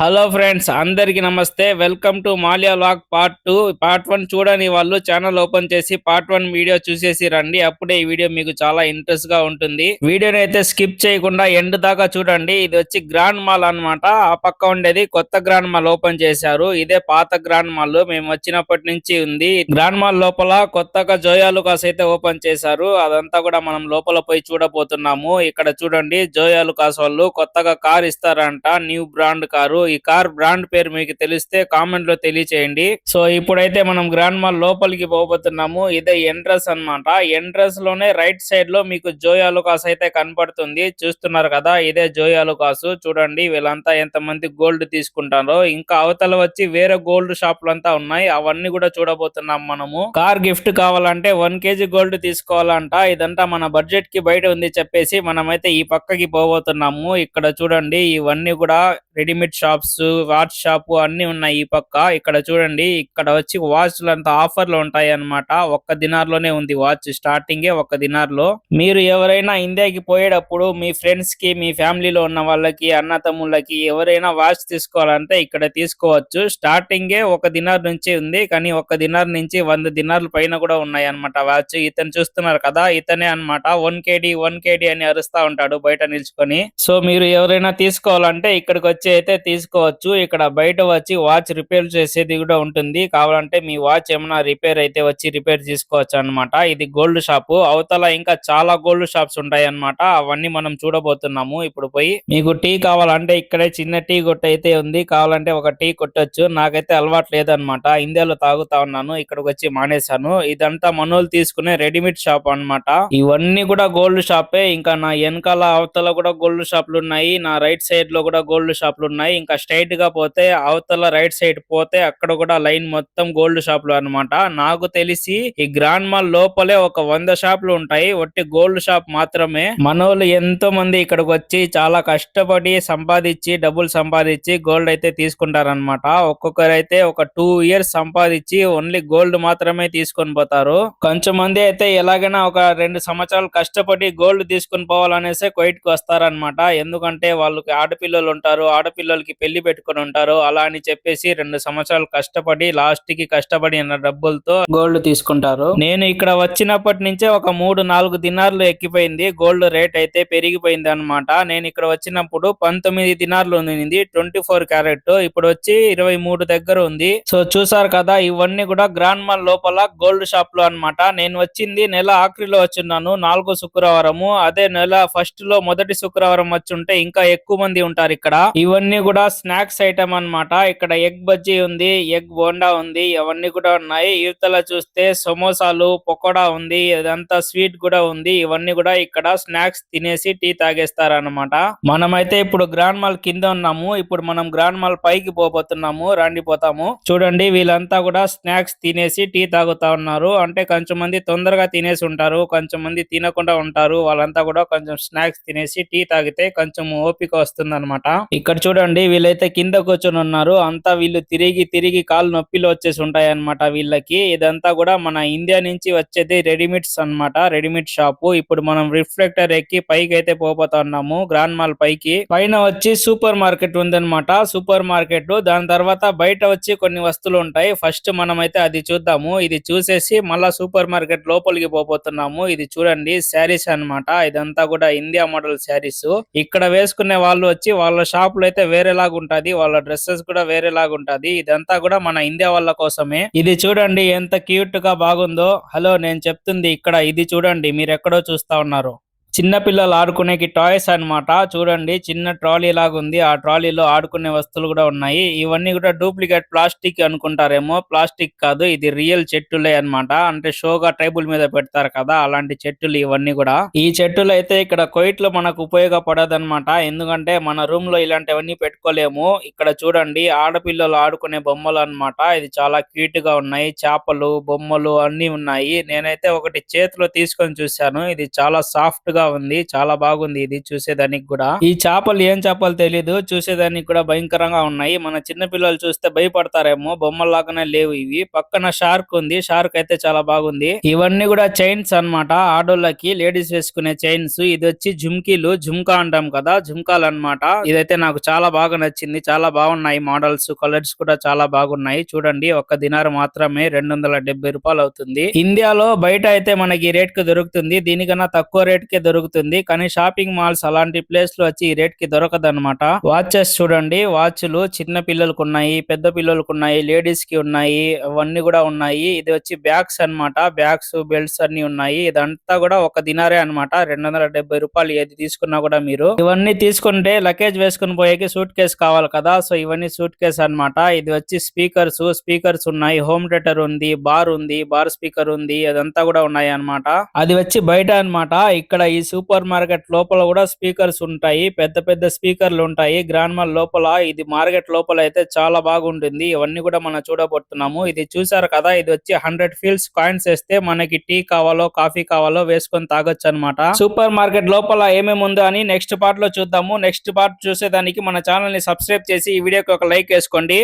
Hello friends అందరికీ నమస్తే. Welcome to మాల్యా లాక్ పార్ట్ టూ. పార్ట్ వన్ చూడని వాళ్ళు ఛానల్ ఓపెన్ చేసి పార్ట్ వన్ వీడియో చూసేసి రండి. అప్పుడే ఈ వీడియో మీకు చాలా ఇంట్రెస్ట్గా ఉంటుంది. వీడియోని అయితే స్కిప్ చేయకుండా ఎండ్ దాకా చూడండి. ఇది వచ్చి గ్రాండ్ మాల్ అన్నమాట. ఆ పక్క ఉండేది కొత్త గ్రాండ్ మాల్ ఓపెన్ చేశారు. ఇదే పాత గ్రాండ్ మాల్ మేము వచ్చినప్పటి నుంచి ఉంది. గ్రాండ్ మాల్ లోపల కొత్తగా జోయాలు కాస్ అయితే ఓపెన్ చేశారు. అదంతా కూడా మనం లోపల పోయి చూడబోతున్నాము. ఇక్కడ చూడండి జోయాలు కాస్ వాళ్ళు కొత్తగా కార్ ఇస్తారంట. New brand car. ఈ కార్ బ్రాండ్ పేరు మీకు తెలిస్తే కామెంట్లో తెలియచేయండి. సో ఇప్పుడైతే మనం గ్రాండ్ మాల్ లోపలికి పోబోతున్నాము. ఇదే ఎంట్రన్స్ అన్నమాట. ఎంట్రన్స్లోనే రైట్ సైడ్లో మీకు జోయాలుకాస్ అయితే కనపడుతుంది. చూస్తున్నారు కదా ఇదే జోయాలుకాసు చూడండి వీళ్ళంతా ఎంత మంది గోల్డ్ తీసుకుంటారో. ఇంకా అవతల వచ్చి వేరే గోల్డ్ షాపులు అంతా ఉన్నాయి. అవన్నీ కూడా చూడబోతున్నాం మనము. కార్ గిఫ్ట్ కావాలంటే వన్ కేజీ గోల్డ్ తీసుకోవాలంట. ఇదంతా మన బడ్జెట్కి బయట ఉంది చెప్పేసి మనమైతే ఈ పక్కకి పోబోతున్నాము. ఇక్కడ చూడండి ఇవన్నీ కూడా రెడీమేడ్ షాప్స్ వాచ్ షాప్ అన్ని ఉన్నాయి ఈ పక్క. ఇక్కడ చూడండి ఇక్కడ వచ్చి వాచ్లు అంత ఆఫర్లు ఉంటాయి అన్నమాట ఒక్క దినార్లోనే ఉంది వాచ్ స్టార్టింగే ఒక్క దినార్లో. మీరు ఎవరైనా ఇండియాకి పోయేటప్పుడు మీ ఫ్రెండ్స్కి మీ ఫ్యామిలీలో ఉన్న వాళ్ళకి అన్న తమ్ముళ్ళకి ఎవరైనా వాచ్ తీసుకోవాలంటే ఇక్కడ తీసుకోవచ్చు. స్టార్టింగే ఒక దినార్ నుంచి ఉంది కానీ ఒక దినార్ నుంచి వంద దినార్ల పైన కూడా ఉన్నాయి అన్నమాట వాచ్. ఇతను చూస్తున్నారు కదా ఇతనే అన్నమాట. వన్ కేడీ వన్ కేడీ అని అరుస్తా ఉంటాడు బయట నిల్చుకొని. సో మీరు ఎవరైనా తీసుకోవాలంటే ఇక్కడికి వచ్చి అయితే తీసుకోవచ్చు. ఇక్కడ బయట వచ్చి వాచ్ రిపేర్ చేసేది కూడా ఉంటుంది. కావాలంటే మీ వాచ్ ఏమైనా రిపేర్ అయితే వచ్చి రిపేర్ చేసుకోవచ్చు అన్నమాట. ఇది గోల్డ్ షాప్ అవతల ఇంకా చాలా గోల్డ్ షాప్స్ ఉంటాయి అన్నమాట. అవన్నీ మనం చూడబోతున్నాము. ఇప్పుడు పోయి మీకు టీ కావాలంటే ఇక్కడే చిన్న టీ కొట్టు అయితే ఉంది. కావాలంటే ఒక టీ కొట్టొచ్చు. నాకైతే అలవాటు లేదనమాట ఇండియాలో తాగుతా ఉన్నాను. ఇక్కడికి వచ్చి మానేశాను. ఇదంతా మనోళ్ళు తీసుకునే రెడీమేడ్ షాప్ అన్నమాట. ఇవన్నీ కూడా గోల్డ్ షాపే ఇంకా నా వెనకాల అవతల కూడా గోల్డ్ షాపులు ఉన్నాయి. నా రైట్ సైడ్లో కూడా గోల్డ్ షాప్ షాపులు ఉన్నాయి ఇంకా స్ట్రైట్గా పోతే అవతల రైట్ సైడ్ పోతే అక్కడ కూడా లైన్ మొత్తం గోల్డ్ షాపులు అన్నమాట. నాకు తెలిసి ఈ గ్రాండ్ మాల్ లోపలే ఒక వంద షాపులు ఉంటాయి. ఒట్టి గోల్డ్ షాప్ మాత్రమే. మనోళ్ళు ఎంతో మంది ఇక్కడికి వచ్చి చాలా కష్టపడి సంపాదించి డబ్బులు సంపాదించి గోల్డ్ అయితే తీసుకుంటారనమాట ఒక్కొక్కరు అయితే ఒక టూ ఇయర్స్ సంపాదించి ఓన్లీ గోల్డ్ మాత్రమే తీసుకొని పోతారు. కొంచెం మంది అయితే ఎలాగైనా ఒక రెండు సంవత్సరాలు కష్టపడి గోల్డ్ తీసుకొని పోవాలనేసి కోయిట్కి వస్తారనమాట ఎందుకంటే వాళ్ళకి ఆడపిల్లలు ఉంటారు. ఆడపిల్లలకి పెళ్ళి పెట్టుకొని ఉంటారు అలా అని చెప్పేసి రెండు సంవత్సరాలు కష్టపడి లాస్ట్కి కష్టపడిన డబ్బులతో గోల్డ్ తీసుకుంటారు. నేను ఇక్కడ వచ్చినప్పటి నుంచే ఒక మూడు నాలుగు దినార్లు ఎక్కిపోయింది. గోల్డ్ రేట్ అయితే పెరిగిపోయింది అనమాట నేను ఇక్కడ వచ్చినప్పుడు పంతొమ్మిది దినార్లు ఉంది ట్వంటీ ఫోర్ క్యారెట్ ఇప్పుడు వచ్చి ఇరవై మూడు దగ్గర ఉంది. సో చూసారు కదా ఇవన్నీ కూడా గ్రాండ్ మాల్ లోపల గోల్డ్ షాప్లో అన్నమాట. నేను వచ్చింది నెల ఆఖరిలో వచ్చున్నాను. నాలుగో శుక్రవారము. అదే నెల ఫస్ట్లో మొదటి శుక్రవారం వచ్చి ఉంటే ఇంకా ఎక్కువ మంది ఉంటారు ఇక్కడ. ఇవన్నీ కూడా స్నాక్స్ ఐటమ్ అన్నమాట. ఇక్కడ ఎగ్ బజ్జీ ఉంది ఎగ్ బోండా ఉంది ఇవన్నీ కూడా ఉన్నాయి. ఇవతల చూస్తే సమోసాలు పకోడా ఉంది ఇదంతా స్వీట్ కూడా ఉంది. ఇవన్నీ కూడా ఇక్కడ స్నాక్స్ తినేసి టీ తాగేస్తారన్నమాట. మనమైతే ఇప్పుడు గ్రాండ్ మాల్ కింద ఉన్నాము. ఇప్పుడు మనం గ్రాండ్ మాల్ పైకి పోబోతున్నాము రండి పోతాము చూడండి వీళ్ళంతా కూడా స్నాక్స్ తినేసి టీ తాగుతా ఉన్నారు. అంటే కొంచెం మంది తొందరగా తినేసి ఉంటారు కొంచెం మంది తినకుండా ఉంటారు. వాళ్ళంతా కూడా కొంచెం స్నాక్స్ తినేసి టీ తాగితే కొంచెం ఓపిక వస్తుంది ఇక్కడ చూడండి వీళ్ళైతే కింద కూర్చొని ఉన్నారు. అంతా వీళ్ళు తిరిగి తిరిగి కాళ్ళు నొప్పిలు వచ్చేసి ఉంటాయి అనమాట వీళ్ళకి. ఇదంతా కూడా మన ఇండియా నుంచి వచ్చేది రెడీమేడ్స్ అన్నమాట రెడీమేడ్ షాపు. ఇప్పుడు మనం రిఫ్లెక్టర్ ఎక్కి పైకి అయితే పోబోతున్నాము గ్రాండ్ మాల్ పైకి. పైన వచ్చి సూపర్ మార్కెట్ ఉందన్నమాట. సూపర్ మార్కెట్ దాని తర్వాత బయట వచ్చి కొన్ని వస్తువులు ఉంటాయి. ఫస్ట్ మనం అయితే అది చూద్దాము. ఇది చూసేసి మళ్ళా సూపర్ మార్కెట్ లోపలికి పోపోతున్నాము ఇది చూడండి శారీస్ అన్నమాట. ఇదంతా కూడా ఇండియా మోడల్ శారీస్. ఇక్కడ వేసుకునే వాళ్ళు వచ్చి వాళ్ళ షాప్లో అయితే వేరేలాగా ఉంటది. వాళ్ళ డ్రెస్సెస్ కూడా వేరేలాగా ఉంటది. ఇదంతా కూడా మన ఇండియా వాళ్ళ కోసమే. ఇది చూడండి ఎంత క్యూట్గా బాగుందో. హలో నేను చెప్తుంది ఇక్కడ ఇది చూడండి. మీరు ఎక్కడో చూస్తా ఉన్నారు. చిన్న పిల్లలు ఆడుకునేకి టాయ్స్ అన్నమాట. చూడండి చిన్న ట్రాలీ లాగా ఉంది ఆ ట్రాలీలో ఆడుకునే వస్తువులు కూడా ఉన్నాయి. ఇవన్నీ కూడా డూప్లికేట్ ప్లాస్టిక్ అనుకుంటారేమో. ప్లాస్టిక్ కాదు ఇది రియల్ చెట్టులే అన్నమాట. అంటే షోగా టేబుల్ మీద పెడతారు కదా అలాంటి చెట్టులు ఇవన్నీ కూడా. ఈ చెట్టులు అయితే ఇక్కడ కోయిట్లో మనకు ఉపయోగపడదన్నమాట. ఎందుకంటే మన రూమ్లో ఇలాంటివన్నీ పెట్టుకోలేము. ఇక్కడ చూడండి ఆడపిల్లలు ఆడుకునే బొమ్మలు అన్నమాట. ఇది చాలా క్యూట్గా ఉన్నాయి. చేపలు బొమ్మలు అన్ని ఉన్నాయి. నేనైతే ఒకటి చేతిలో తీసుకొని చూశాను. ఇది చాలా సాఫ్ట్గా ఉంది చాలా బాగుంది ఇది చూసేదానికి కూడా. ఈ చేపలు ఏం చేపలు తెలీదు చూసేదానికి కూడా భయంకరంగా ఉన్నాయి. మన చిన్న పిల్లలు చూస్తే భయపడతారేమో బొమ్మలాగానే లేవు ఇవి. పక్కన షార్క్ ఉంది షార్క్ అయితే చాలా బాగుంది. ఇవన్నీ కూడా చైన్స్ అన్నమాట ఆడోళ్ళకి లేడీస్ వేసుకునే చైన్స్. ఇది వచ్చి జుమ్కీలు జుమ్కా అంటాం కదా జుమ్కాలు అన్నమాట. ఇదైతే నాకు చాలా బాగా నచ్చింది చాలా బాగున్నాయి మోడల్స్ కలర్స్ కూడా చాలా బాగున్నాయి. చూడండి ఒక్క దినారు మాత్రమే రెండు వందల రూపాయలు అవుతుంది ఇండియాలో బయట అయితే మనకి రేట్కి దొరుకుతుంది దీనికన్నా తక్కువ రేట్కి దొరుకుతుంది. దొరుకుతుంది. కానీ షాపింగ్ మాల్స్ అలాంటి ప్లేస్లో వచ్చి ఈ రేట్కి దొరకదనమాట వాచెస్ చూడండి. వాచ్లు చిన్న పిల్లలకు ఉన్నాయి పెద్ద పిల్లలకు ఉన్నాయి లేడీస్కి ఉన్నాయి అవన్నీ కూడా ఉన్నాయి. ఇది వచ్చి బ్యాగ్స్ అన్నమాట. బ్యాగ్స్ బెల్ట్స్ అన్ని ఉన్నాయి. ఇదంతా కూడా ఒక దినారే అన్నమాట. రెండు వందల డెబ్బై రూపాయలు ఏది తీసుకున్నా కూడా మీరు. ఇవన్నీ తీసుకుంటే లగేజ్ వేసుకుని పోయేకి సూట్ కేసు కావాలి కదా. సో ఇవన్నీ సూట్ కేసు అన్నమాట. ఇది వచ్చి స్పీకర్స్. స్పీకర్స్ ఉన్నాయి. హోమ్ థియేటర్ ఉంది బార్ ఉంది బార్ స్పీకర్ ఉంది అదంతా కూడా ఉన్నాయి అన్నమాట. అది వచ్చి బయట అన్నమాట. ఇక్కడ ఈ సూపర్ మార్కెట్ లోపల కూడా స్పీకర్స్ ఉంటాయి. పెద్ద పెద్ద స్పీకర్లు ఉంటాయి. గ్రాండ్ మాల్ లోపల ఇది మార్కెట్ లోపల అయితే చాలా బాగుంటుంది. ఇవన్నీ కూడా మనం చూడబోతున్నాము. ఇది చూసారు కదా? ఇది వచ్చి హండ్రెడ్ ఫీల్స్ కాయిన్స్ వేస్తే మనకి టీ కావాలో కాఫీ కావాలో వేసుకొని తాగొచ్చు అనమాట సూపర్ మార్కెట్ లోపల ఏమేమి ఉందో అని నెక్స్ట్ పార్ట్లో చూద్దాము. నెక్స్ట్ పార్ట్ చూసేదానికి మన ఛానల్ని సబ్స్క్రైబ్ చేసి ఈ వీడియోకి ఒక లైక్ వేసుకోండి.